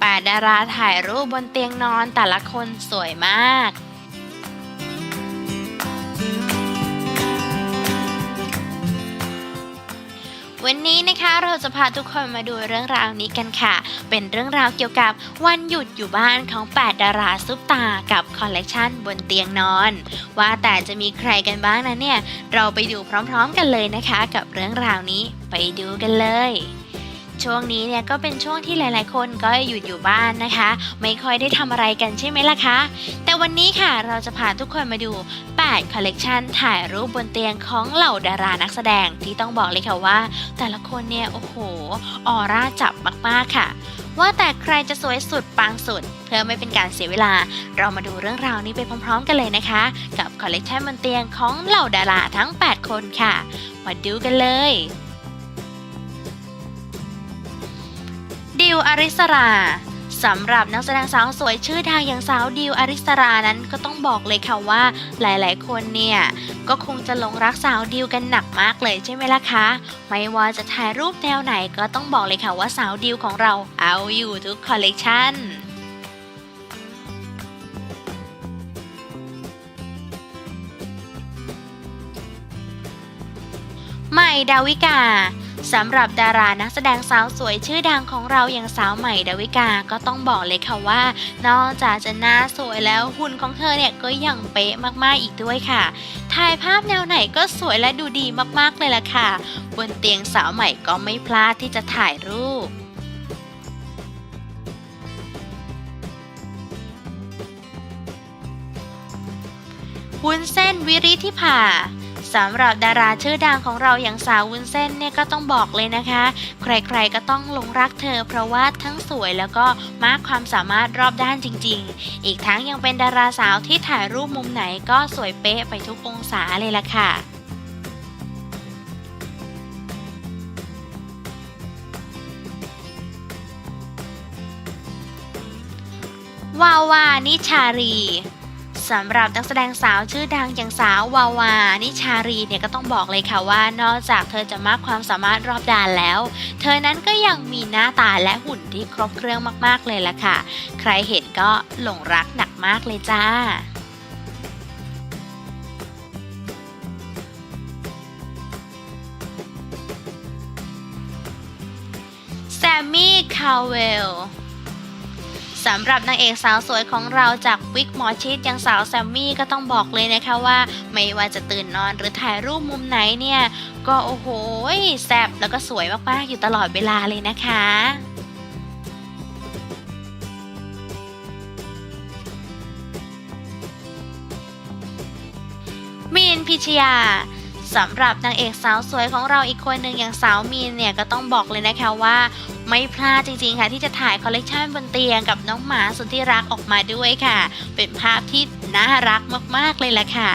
แปดดาราถ่ายรูปบนเตียงนอนแต่ละคนสวยมาก วันนี้นะคะเราจะพาทุกคนมาดูเรื่องราวนี้กันค่ะ เป็นเรื่องราวเกี่ยวกับวันหยุดอยู่บ้านของ 8 ดาราซุปตากับคอลเลกชันบนเตียงนอน ว่าแต่จะมีใครกันบ้างนะเนี่ย เราไปดูพร้อมๆกันเลยนะคะ กับเรื่องราวนี้ไปดูกันเลย ช่วงนี้เนี่ยก็เป็นช่วงที่หลาย ๆ คนก็หยุดอยู่บ้านนะคะ ไม่ค่อยได้ทำอะไรกันใช่ไหมล่ะคะ แต่วันนี้ค่ะเราจะพาทุกคนมาดู 8 คอลเลกชันถ่ายรูปบนเตียงของเหล่าดารานักแสดงที่ต้องบอกเลยค่ะว่า แต่ละคนเนี่ย โอ้โห ออร่าจับมาก ๆ ค่ะ ว่าแต่ใครจะสวยสุดปังสุด เพื่อไม่เป็นการเสียเวลา เรามาดูเรื่องราวนี้ไปพร้อม ๆ กันเลยนะคะ กับคอลเลกชันบนเตียงของเหล่าดาราทั้ง 8 คนค่ะ มาดูกันเลย วอริสราสำหรับนักแสดงสาวสวยชื่อดังอย่างสาวดิวอริสรานั้นก็ต้องบอกเลยค่ะว่าหลายๆ คนเนี่ยก็คงจะหลงรักสาวดิวกันหนักมากเลยใช่ไหมล่ะคะ ไม่ว่าจะถ่ายรูปแนวไหนก็ต้องบอกเลยค่ะว่าสาวดิวของเราเอาอยู่ทุกคอลเลกชันใหม่ดาวิกา สำหรับดารานักแสดงสาวสวยชื่อดังของเราอย่างสาวใหม่ดาวิกาก็ต้องบอกเลยค่ะว่า นอกจากจะหน้าสวยแล้วหุ่นของเธอเนี่ยก็ยังเป๊ะมากๆอีกด้วยค่ะ ถ่ายภาพแนวไหนก็สวยและดูดีมากๆเลยล่ะค่ะ บนเตียงสาวใหม่ก็ไม่พลาดที่จะถ่ายรูปวุ้นเส้นวิริธิภา สำหรับดาราชื่อดังของเราอย่างสาววุ้นเส้นเนี่ยก็ต้องบอกเลยนะคะ ใครๆก็ต้องหลงรักเธอ เพราะว่าทั้งสวยแล้วก็มากความสามารถรอบด้านจริง ๆ อีกทั้งยังเป็นดาราสาวที่ถ่ายรูปมุมไหนก็สวยเป๊ะไปทุกองศาเลยล่ะค่ะวาวานิชารี สำหรับนักแสดงสาวชื่อดังอย่างสาววาวา นิชารีเนี่ยก็ต้องบอกเลยค่ะว่านอกจากเธอจะมากความสามารถรอบด้านแล้ว เธอนั้นก็ยังมีหน้าตาและหุ่นที่ครบเครื่องมากๆเลยล่ะค่ะ ใครเห็นก็หลงรักหนักมากเลยจ้าแซมมี่ คาเวล สำหรับนางเอกสาวสวยของเราจากวิกหมอชิดอย่างสาวแซมมี่ก็ต้องบอกเลยนะคะว่า ไม่ว่าจะตื่นนอนหรือถ่ายรูปมุมไหนเนี่ย ก็โอ้โหแซ่บแล้วก็สวยมากๆอยู่ตลอดเวลาเลยนะคะมีนพิชยา สำหรับนางเอกสาวสวยของเราอีกคนหนึ่งอย่างสาวมีนเนี่ยก็ต้องบอกเลยนะคะว่า ไม่พลาดจริงๆค่ะที่จะถ่ายคอลเลกชันบนเตียงกับน้องหมาสุดที่รักออกมาด้วยค่ะ เป็นภาพที่น่ารักมากๆเลยแหละค่ะ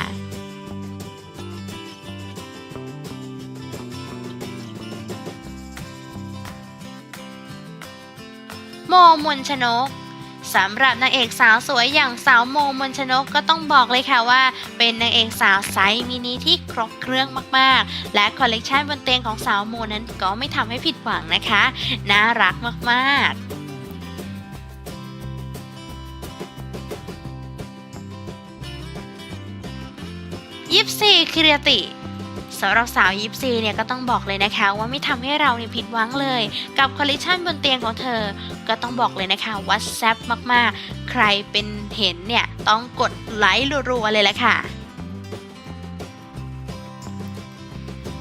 โมมนชนก สำหรับนางเอกสาวสวยอย่างสาวโมมนชนกก็ต้องบอกเลยค่ะว่า เป็นนางเอกสาวไซส์มินิที่ครบเครื่องมากๆ และคอลเลกชันบนเตียงของสาวโมนั้นก็ไม่ทำให้ผิดหวังนะคะ น่ารักมากๆยิปซีคิริติ สำหรับสาวยิปซีเนี่ยก็ต้องบอกเลยนะคะว่าไม่ทำให้เราเนี่ยผิดหวังเลย กับคอลเลคชันบนเตียงของเธอ ก็ต้องบอกเลยนะคะว่าแซ่บมากๆ ใครเป็นเห็นเนี่ยต้องกดไลค์รัวๆเลยแหละค่ะ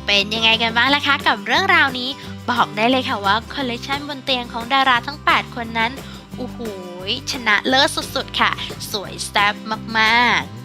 เป็นยังไงกันบ้างล่ะคะกับเรื่องราวนี้ บอกได้เลยค่ะว่าคอลเลคชันบนเตียงของดาราทั้ง 8 คนนั้นโอ้โหชนะเลิศสุดๆค่ะ สวยแซ่บมากๆ